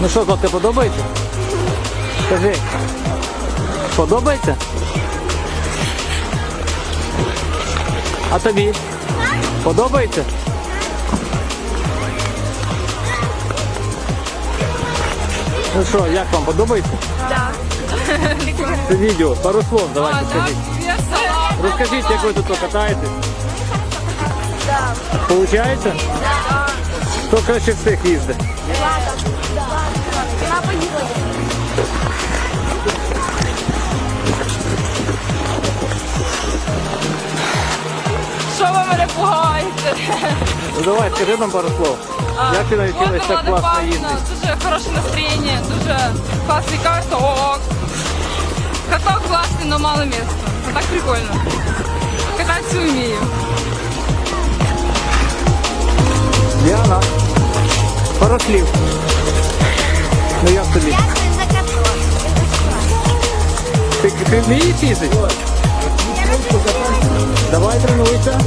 Ну що, Златка, подобається? Скажи. Подобається? А тобі? Подобається? Ну що, як вам подобається? Так. Це відео, пару слов, давайте скажіть. Розкажіть, як ви тут покатаєтесь. Да. Получається? Хто краще всіх їздить? Що ви мене пугаєте? Ну давай, скажи нам пару слов. Як ти навчилась так класно їздити? Дуже хороше настроєння, дуже класний каток. Каток класний, але мало місця. А так прикольно. Кататися вмію. Діана, пару слів. Ну як тобі? Дякую за каток. Ти, ти вмієш їздити? Давай тренуйся.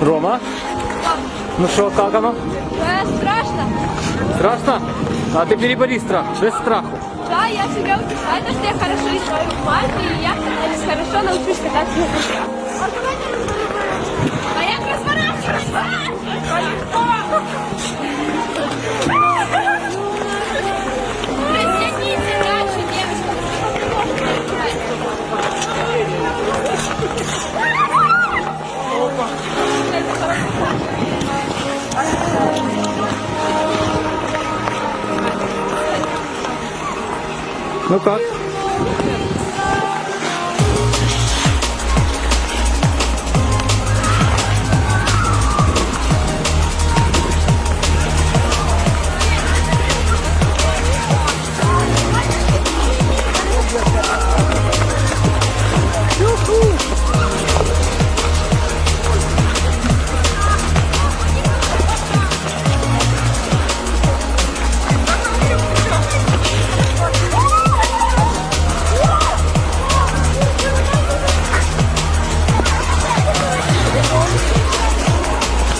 Рома, ну що, как оно? Э, страшно. Страшно? А ты перебори страх, без страху. Да, я себя утешаю, что я хорошо изучаю пальцы, и я катаюсь хорошо научусь кататься на коньках. А як розворачиваться? Разъясните Ну как?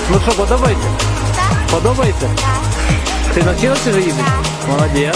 Ну що, подобається? Подобається? Ти навчилася вже їздити? Молодець.